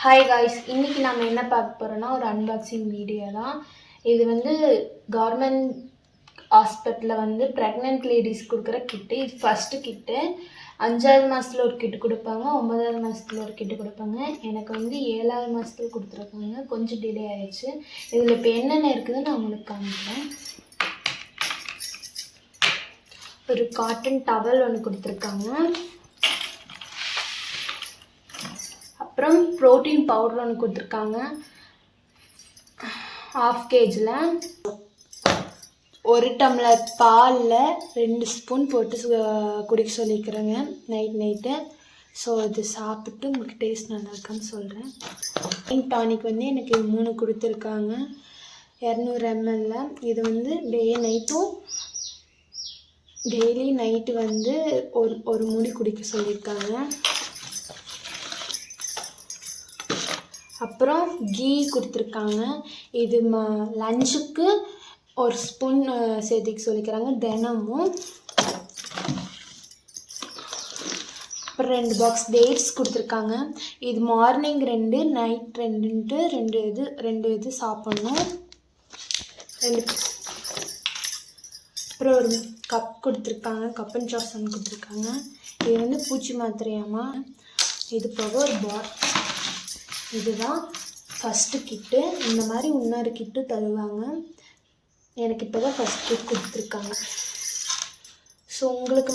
Hi guys இன்றைக்கி நம்ம என்ன பார்க்க போகிறோன்னா ஒரு அன்பாக்சிங் வீடியோ தான். இது வந்து கவர்மெண்ட் ஹாஸ்பிட்டலில் வந்து ப்ரெக்னென்ட் லேடிஸ் கொடுக்குற கிட்டு இது ஃபஸ்ட்டு கிட்டு அஞ்சாவது மாதத்தில் ஒரு கிட்டு கொடுப்பாங்க ஒம்பதாவது மாதத்தில் ஒரு கிட்டு கொடுப்பாங்க. எனக்கு வந்து ஏழாவது மாதத்துல கொடுத்துருக்காங்க. கொஞ்சம் டிலே ஆயிடுச்சு. இதில் இப்போ என்னென்ன இருக்குதுன்னு நான் உங்களுக்கு காமிக்கிறேன். ஒரு காட்டன் டவல் ஒன்று கொடுத்துருக்காங்க. அப்புறம் ப்ரோட்டீன் பவுடர் ஒன்று கொடுத்துருக்காங்க. ஹாஃப் கேஜில் ஒரு டம்ளர் பாலில் ரெண்டு ஸ்பூன் போட்டு சு- குடிக்க சொல்லிக்கிறேங்க. நைட் நைட்டு ஸோ இது சாப்பிட்டு உங்களுக்கு டேஸ்ட் நல்லாயிருக்குன்னு சொல்கிறேன் சொல்கிறேன் டானிக் வந்து எனக்கு மூணு கொடுத்துருக்காங்க. இரநூறு எம்எல்ல இது வந்து டே நைட்டும் டெய்லி நைட்டு வந்து ஒரு ஒரு முடி குடிக்க சொல்லியிருக்காங்க. அப்புறம் கீ கொடுத்துருக்காங்க. இது ம லஞ்சுக்கு ஒரு ஸ்பூன் சேர்த்துக்க சொல்லிக்கிறாங்க. தினமும் அப்புறம் ரெண்டு பாக்ஸ் டேட்ஸ் கொடுத்துருக்காங்க. இது மார்னிங் ரெண்டு நைட் ரெண்டுன்ட்டு ரெண்டு இது ரெண்டு இது சாப்பிட்ணும். ரெண்டு அப்புறம் ஒரு கப் கொடுத்துருக்காங்க. கப் அண்ட் சாசன் கொடுத்துருக்காங்க. இது வந்து பூச்சி மாத்திரையாமா இது போக ஒரு பாட் இதுதான் ஃபஸ்ட்டு கிட்டு இந்த மாதிரி இன்னொரு கிட்டு தருவாங்க. எனக்கு இப்போ தான் ஃபஸ்ட் கிட் கொடுத்துருக்காங்க. ஸோ உங்களுக்கு